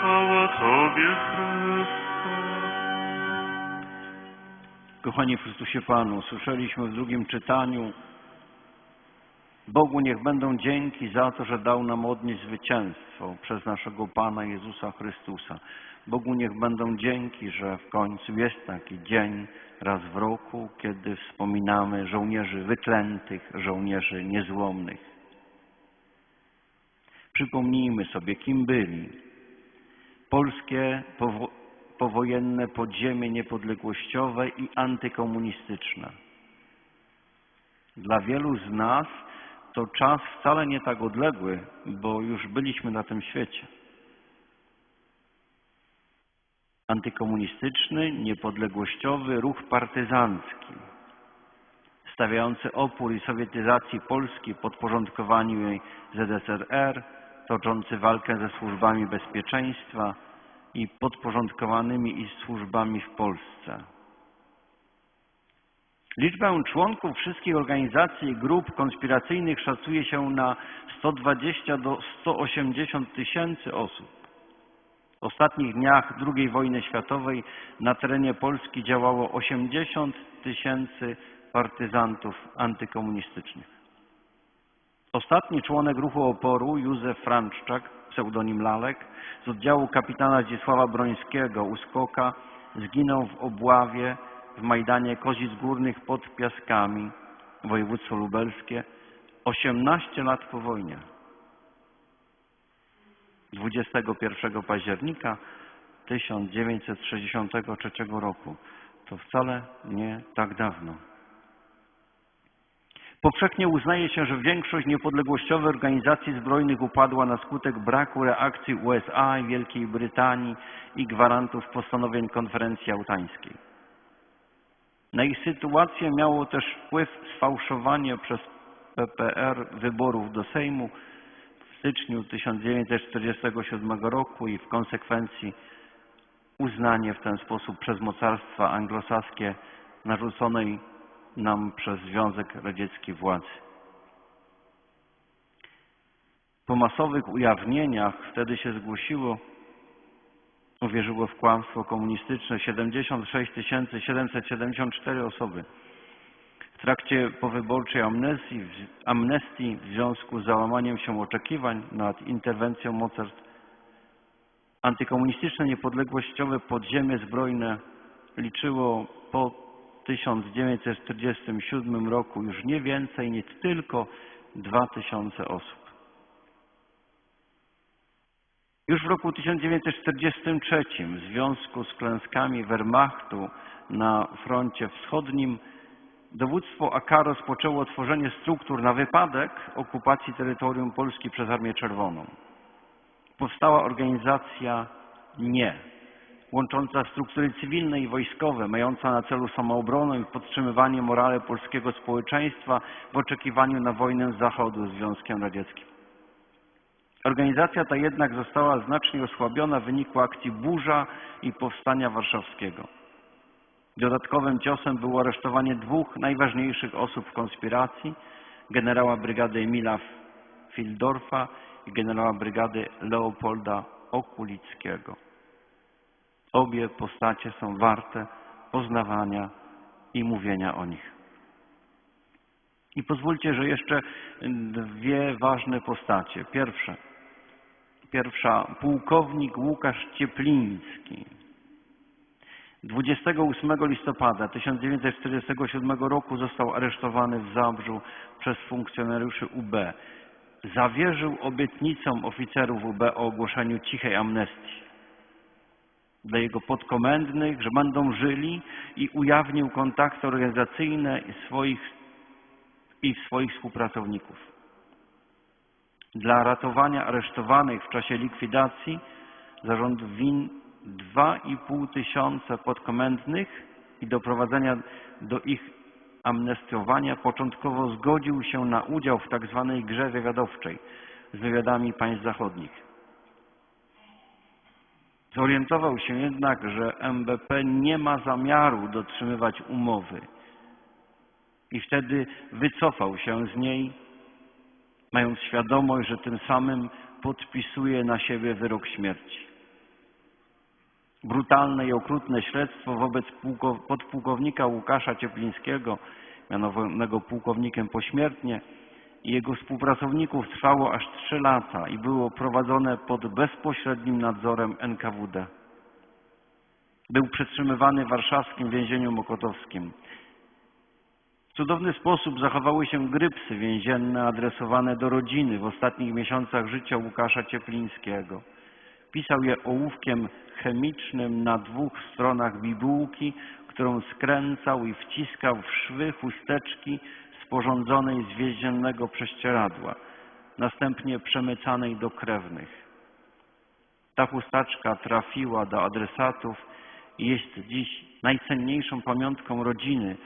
Chwała Tobie, Chryste. Kochani w Chrystusie Panu, słyszeliśmy w drugim czytaniu Bogu niech będą dzięki za to, że dał nam odnieść zwycięstwo przez naszego Pana Jezusa Chrystusa. Bogu niech będą dzięki, że w końcu jest taki dzień raz w roku, kiedy wspominamy żołnierzy wyklętych, żołnierzy niezłomnych. Przypomnijmy sobie, kim byli. Polskie powo powojenne podziemie niepodległościowe i antykomunistyczne. Dla wielu z nas to czas wcale nie tak odległy, bo już byliśmy na tym świecie. Antykomunistyczny, niepodległościowy ruch partyzancki, stawiający opór i sowietyzacji Polski, podporządkowaniu jej ZSRR, toczący walkę ze służbami bezpieczeństwa i podporządkowanymi i służbami w Polsce. Liczbę członków wszystkich organizacji i grup konspiracyjnych szacuje się na 120 do 180 tysięcy osób. W ostatnich dniach II wojny światowej na terenie Polski działało 80 tysięcy partyzantów antykomunistycznych. Ostatni członek ruchu oporu, Józef Franczczak, pseudonim Lalek, z oddziału kapitana Zdzisława Brońskiego, Uskoka, zginął w obławie w Majdanie Kozic Górnych pod Piaskami, województwo lubelskie, 18 lat po wojnie. 21 października 1963 roku. To wcale nie tak dawno. Powszechnie uznaje się, że większość niepodległościowych organizacji zbrojnych upadła na skutek braku reakcji USA i Wielkiej Brytanii i gwarantów postanowień konferencji jałtańskiej. Na ich sytuację miało też wpływ sfałszowanie przez PPR wyborów do Sejmu w styczniu 1947 roku i w konsekwencji uznanie w ten sposób przez mocarstwa anglosaskie narzuconej nam przez Związek Radziecki władzy. Po masowych ujawnieniach wtedy się zgłosiło uwierzyło w kłamstwo komunistyczne 76 774 osoby. W trakcie powyborczej amnestii, amnestii w związku z załamaniem się oczekiwań nad interwencją mocarstw antykomunistyczne niepodległościowe podziemie zbrojne liczyło po 1947 roku już nie więcej niż tylko 2000 osób. Już w roku 1943 w związku z klęskami Wehrmachtu na froncie wschodnim dowództwo AK rozpoczęło tworzenie struktur na wypadek okupacji terytorium Polski przez Armię Czerwoną. Powstała organizacja NIE, łącząca struktury cywilne i wojskowe, mająca na celu samoobronę i podtrzymywanie morale polskiego społeczeństwa w oczekiwaniu na wojnę z Zachodu z Związkiem Radzieckim. Organizacja ta jednak została znacznie osłabiona w wyniku akcji Burza i Powstania Warszawskiego. Dodatkowym ciosem było aresztowanie dwóch najważniejszych osób w konspiracji, generała brygady Emila Fildorfa i generała brygady Leopolda Okulickiego. Obie postacie są warte poznawania i mówienia o nich. I pozwólcie, że jeszcze dwie ważne postacie. Pierwsze – Pierwsza pułkownik Łukasz Ciepliński. 28 listopada 1947 roku został aresztowany w Zabrzu przez funkcjonariuszy UB. Zawierzył obietnicom oficerów UB o ogłoszeniu cichej amnestii dla jego podkomendnych, że będą żyli i ujawnił kontakty organizacyjne i swoich, i swoich współpracowników. Dla ratowania aresztowanych w czasie likwidacji zarząd win 2,5 tysiąca podkomendnych i doprowadzenia do ich amnestiowania początkowo zgodził się na udział w tzw. Tak grze wywiadowczej z wywiadami państw zachodnich. Zorientował się jednak, że MBP nie ma zamiaru dotrzymywać umowy i wtedy wycofał się z niej mając świadomość, że tym samym podpisuje na siebie wyrok śmierci. Brutalne i okrutne śledztwo wobec pułko- podpułkownika Łukasza Cieplińskiego, mianowanego pułkownikiem pośmiertnie, i jego współpracowników trwało aż trzy lata i było prowadzone pod bezpośrednim nadzorem NKWD. Był przetrzymywany w warszawskim więzieniu mokotowskim. W cudowny sposób zachowały się grypsy więzienne adresowane do rodziny w ostatnich miesiącach życia Łukasza Cieplińskiego. Pisał je ołówkiem chemicznym na dwóch stronach bibułki, którą skręcał i wciskał w szwy chusteczki sporządzonej z więziennego prześcieradła, następnie przemycanej do krewnych. Ta chustaczka trafiła do adresatów i jest dziś najcenniejszą pamiątką rodziny,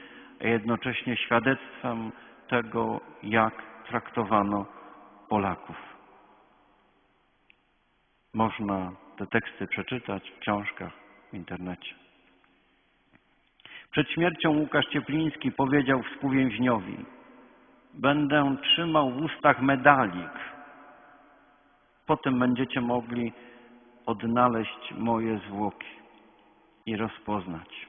a jednocześnie świadectwem tego, jak traktowano Polaków. Można te teksty przeczytać w książkach, w internecie. Przed śmiercią Łukasz Ciepliński powiedział współwięźniowi Będę trzymał w ustach medalik. Potem będziecie mogli odnaleźć moje zwłoki i rozpoznać.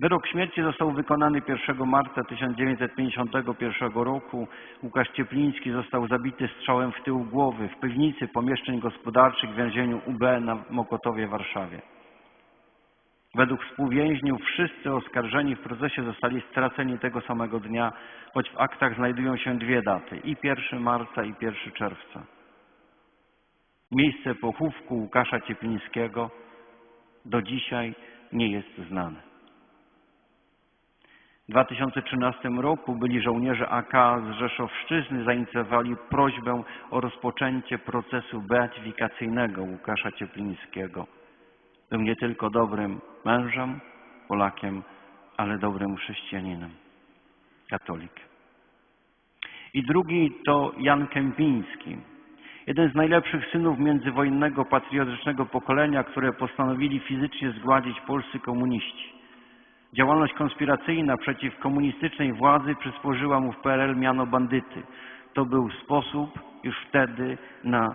Wyrok śmierci został wykonany 1 marca 1951 roku. Łukasz Ciepliński został zabity strzałem w tył głowy w piwnicy pomieszczeń gospodarczych w więzieniu UB na Mokotowie w Warszawie. Według współwięźniów wszyscy oskarżeni w procesie zostali straceni tego samego dnia, choć w aktach znajdują się dwie daty i 1 marca i 1 czerwca. Miejsce pochówku Łukasza Cieplińskiego do dzisiaj nie jest znane. W 2013 roku byli żołnierze AK z Rzeszowszczyzny zainicjowali prośbę o rozpoczęcie procesu beatyfikacyjnego Łukasza Cieplińskiego. Był nie tylko dobrym mężem, Polakiem, ale dobrym chrześcijaninem, katolikiem. I drugi to Jan Kępiński, jeden z najlepszych synów międzywojennego patriotycznego pokolenia, które postanowili fizycznie zgładzić polscy komuniści. Działalność konspiracyjna przeciw komunistycznej władzy przysporzyła mu w PRL miano bandyty. To był sposób już wtedy na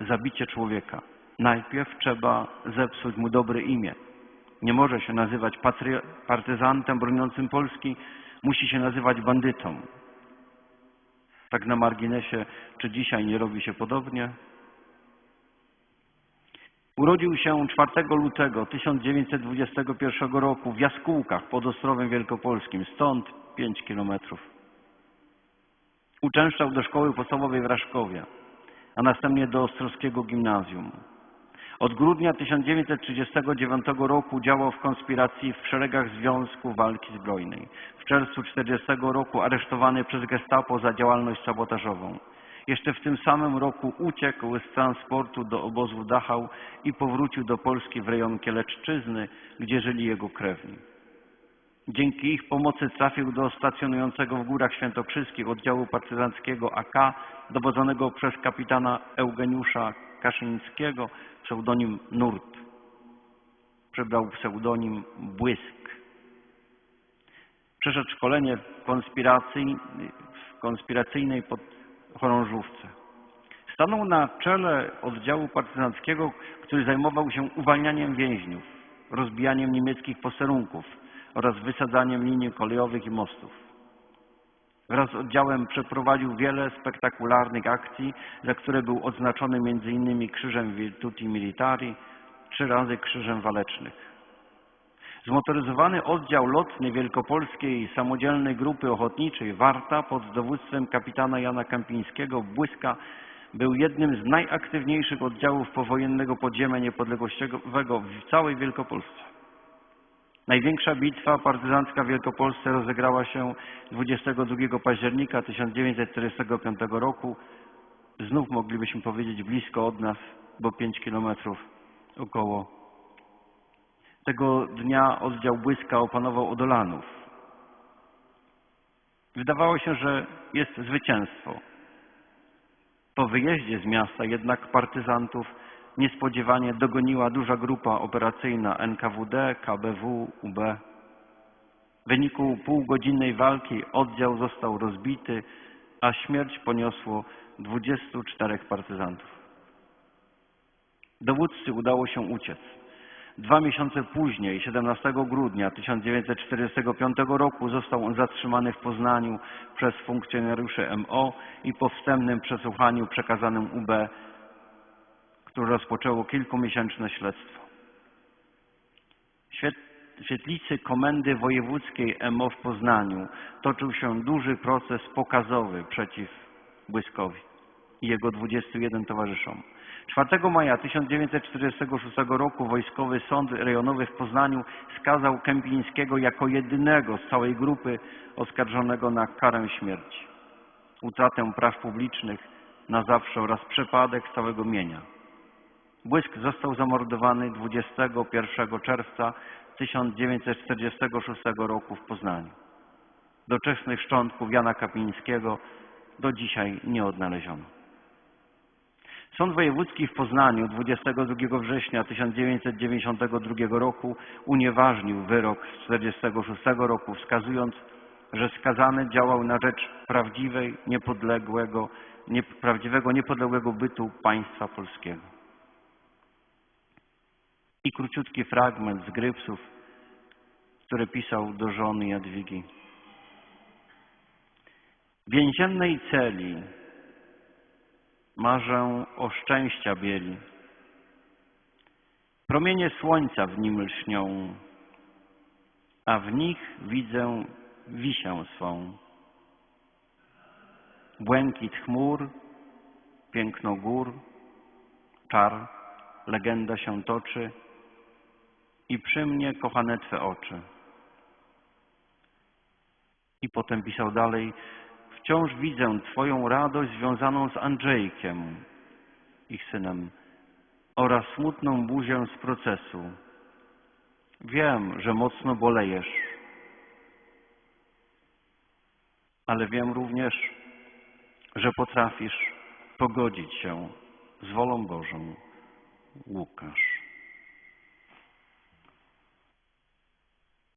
zabicie człowieka. Najpierw trzeba zepsuć mu dobre imię. Nie może się nazywać partyzantem broniącym Polski, musi się nazywać bandytą. Tak na marginesie, czy dzisiaj nie robi się podobnie? Urodził się 4 lutego 1921 roku w Jaskółkach pod Ostrowem Wielkopolskim, stąd 5 kilometrów. Uczęszczał do szkoły podstawowej w Raszkowie, a następnie do Ostrowskiego Gimnazjum. Od grudnia 1939 roku działał w konspiracji w szeregach Związku Walki Zbrojnej. W czerwcu 1940 roku aresztowany przez gestapo za działalność sabotażową. Jeszcze w tym samym roku uciekł z transportu do obozu Dachau i powrócił do Polski w rejon Kieleczczyzny, gdzie żyli jego krewni. Dzięki ich pomocy trafił do stacjonującego w Górach Świętokrzyskich oddziału partyzanckiego AK, dowodzonego przez kapitana Eugeniusza Kaszyńskiego, pseudonim Nurt. Przybrał pseudonim Błysk. Przeszedł szkolenie w, konspiracji, w konspiracyjnej podchorążówce. Stanął na czele oddziału partyzanckiego, który zajmował się uwalnianiem więźniów, rozbijaniem niemieckich posterunków oraz wysadzaniem linii kolejowych i mostów. Wraz z oddziałem przeprowadził wiele spektakularnych akcji, za które był odznaczony m.in. Krzyżem Virtuti Militari, trzy razy Krzyżem Walecznych. Zmotoryzowany oddział lotny Wielkopolskiej Samodzielnej Grupy Ochotniczej Warta pod dowództwem kapitana Jana Kępińskiego Błyska był jednym z najaktywniejszych oddziałów powojennego podziemia niepodległościowego w całej Wielkopolsce. Największa bitwa partyzancka w Wielkopolsce rozegrała się 22 października 1945 roku. Znów moglibyśmy powiedzieć blisko od nas, bo 5 kilometrów około. Tego dnia oddział Błyska opanował Odolanów. Wydawało się, że jest zwycięstwo. Po wyjeździe z miasta jednak partyzantów niespodziewanie dogoniła duża grupa operacyjna NKWD, KBW, UB. W wyniku półgodzinnej walki oddział został rozbity, a śmierć poniosło 24 partyzantów. Dowódcy udało się uciec. Dwa miesiące później, 17 grudnia 1945 roku, został on zatrzymany w Poznaniu przez funkcjonariuszy MO i po wstępnym przesłuchaniu przekazanym UB, które rozpoczęło kilkumiesięczne śledztwo. W świet- w świetlicy Komendy Wojewódzkiej MO w Poznaniu toczył się duży proces pokazowy przeciw Błyskowi i jego 21 towarzyszom. 4 maja 1946 roku Wojskowy Sąd Rejonowy w Poznaniu skazał Kępińskiego jako jedynego z całej grupy oskarżonego na karę śmierci, utratę praw publicznych na zawsze oraz przepadek całego mienia. Błysk został zamordowany 21 czerwca 1946 roku w Poznaniu. Doczesnych szczątków Jana Kapińskiego do dzisiaj nie odnaleziono. Sąd Wojewódzki w Poznaniu 22 września 1992 roku unieważnił wyrok z 1946 roku, wskazując, że skazany działał na rzecz prawdziwej, niepodległego, nie, prawdziwego, niepodległego bytu państwa polskiego. I króciutki fragment z Grypsów, który pisał do żony Jadwigi. W więziennej celi marzę o szczęścia bieli. Promienie słońca w nim lśnią, a w nich widzę wisię swą. Błękit chmur, piękno gór, czar, legenda się toczy i przy mnie kochane Twe oczy. I potem pisał dalej, wciąż widzę Twoją radość związaną z Andrzejkiem, ich synem, oraz smutną buzię z procesu. Wiem, że mocno bolejesz, ale wiem również, że potrafisz pogodzić się z wolą Bożą. Łukasz.